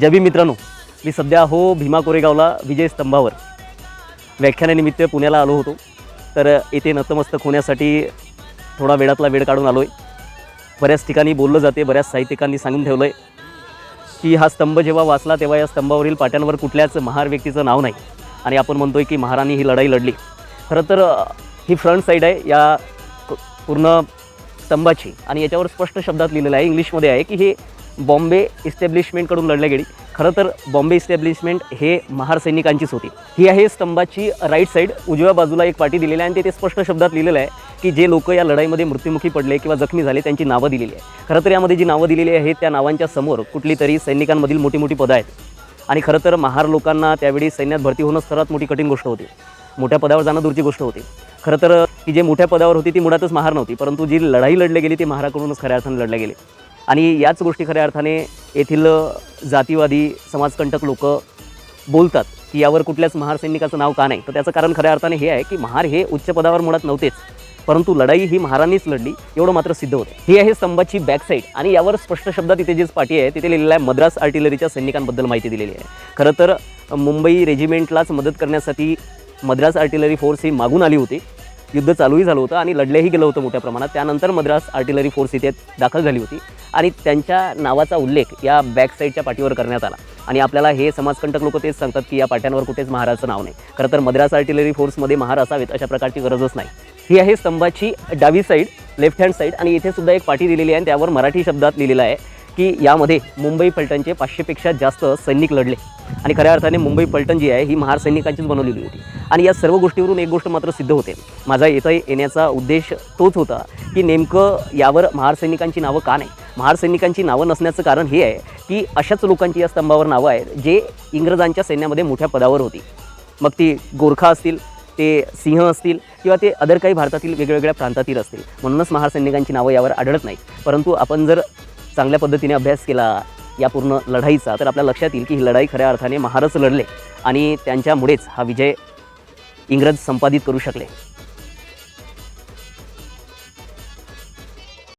जय भीम मित्रांनो मी सध्या हो भीमा कोरेगावला विजय स्तंभावर. व्याख्यानानिमित्त पुण्याला आलो होतो. तर येथे नतमस्तक होण्यासाठी थोडा वेळातला वेळ काढून आलो आहे बऱ्याच ठिकाणी बोललं जाते बऱ्याच साहित्यिकांनी सांगून ठेवलं आहे की हा स्तंभ जेव्हा वाचला तेव्हा या स्तंभावरील पाट्यांवर कुठल्याच महार व्यक्तीचं नाव नाही. आणि आपण म्हणतोय की महाराणी ही लढाई लढली. खरं तर ही फ्रंट साईड आहे या पूर्ण स्तंभाची. आणि याच्यावर स्पष्ट शब्दात लिहिलेलं आहे इंग्लिशमध्ये आहे की हे बॉम्बे इस्टॅब्लिशमेंटकडून लढल्या गेली. खरं तर बॉम्बे इस्टॅब्लिशमेंट हे महार सैनिकांचीच होती. ही आहे स्तंभाची राईट साईड उजव्या बाजूला एक पाटी दिलेली आहे आणि ते स्पष्ट शब्दात लिहिलेलं आहे की जे लोक या लढाईमध्ये मृत्युमुखी पडले किंवा जखमी झाले त्यांची नावं दिलेली आहे खरं तर यामध्ये जी नावं दिलेली आहेत त्या नावांच्या समोर कुठली तरी सैनिकांमधील मोठी मोठी पदं आहेत. आणि खरं तर महार लोकांना त्यावेळी सैन्यात भरती होणं सर्वात मोठी कठीण गोष्ट होती. मोठ्या पदावर जाणं दूरची गोष्ट होती. खरं तर की जे मोठ्या पदावर होती ती मुळातच महार नव्हती परंतु जी लढाई लढली गेली ती महाराकडूनच खऱ्या अर्थानं लढल्या गेली. आणि याच गोष्टी खऱ्या अर्थाने येथील जातीवादी समाजकंटक लोक बोलतात की यावर कुठल्याच महार सैनिकाचं नाव का नाही. तर त्याचं कारण खऱ्या अर्थाने हे आहे की महार हे उच्च पदावर मुळात नव्हतेच परंतु लढाई ही महारांनीच लढली एवढं मात्र सिद्ध होतं. ही आहे स्तंभाची बॅक साईड आणि यावर स्पष्ट शब्दात इथे जी पाठी आहे तिथे लिहिलेलं आहे मद्रास आर्टिलरीच्या सैनिकांबद्दल माहिती दिलेली आहे. खरं तर मुंबई रेजिमेंटलाच मदत करण्यासाठी मद्रास आर्टिलरी फोर्स ही मागून आली होती. युद्ध चालूही झालं होतं आणि लढलंही गेलं होतं मोठ्या प्रमाणात. त्यानंतर मद्रास आर्टिलरी फोर्स इथे दाखल झाली होती. आणि त्यांच्या नावाचा उल्लेख या बॅक साईडच्या पाठीवर करण्यात आला. आणि आपल्याला हे समाजकंटक लोक तेच सांगतात की या पाट्यांवर कुठेच महाराचं नाव नाही. खरं तर मद्रास आर्टिलरी फोर्समध्ये महार असावेत अशा प्रकारची गरजच नाही. ही आहे स्तंभाची डावी साईड लेफ्ट हँड साईड आणि इथे सुद्धा एक पाठी दिलेली आहे आणि त्यावर मराठी शब्दात लिहिलेलं आहे की यामध्ये मुंबई पलटणचे पाचशेपेक्षा जास्त सैनिक लढले. आणि खऱ्या अर्थाने मुंबई पलटण जी आहे ही महार सैनिकांचीच बनवलेली होती. आणि या सर्व गोष्टीवरून एक गोष्ट मात्र सिद्ध होते. माझा इथं येण्याचा उद्देश तोच होता की नेमकं यावर महार सैनिकांची नावं का नाही? महार सैनिकांची नावं नसण्याचं कारण हे आहे की अशाच लोकांची या स्तंभावर नावं आहेत जे इंग्रजांच्या सैन्यामध्ये मोठ्या पदावर होती. मग ती गोरखा असतील ते सिंह असतील किंवा ते अदर काही भारतातील वेगवेगळ्या प्रांतातील असतील. म्हणूनच महार सैनिकांची नावं यावर आढळत नाही परंतु आपण जर चांगल्या पद्धतीने अभ्यास केला या पूर्ण लढाईचा तर आपल्या लक्षात येईल की ही लढाई खऱ्या अर्थाने महारच लढले आणि त्यांच्यामुळेच हा विजय इंग्रज संपादित करू शकले.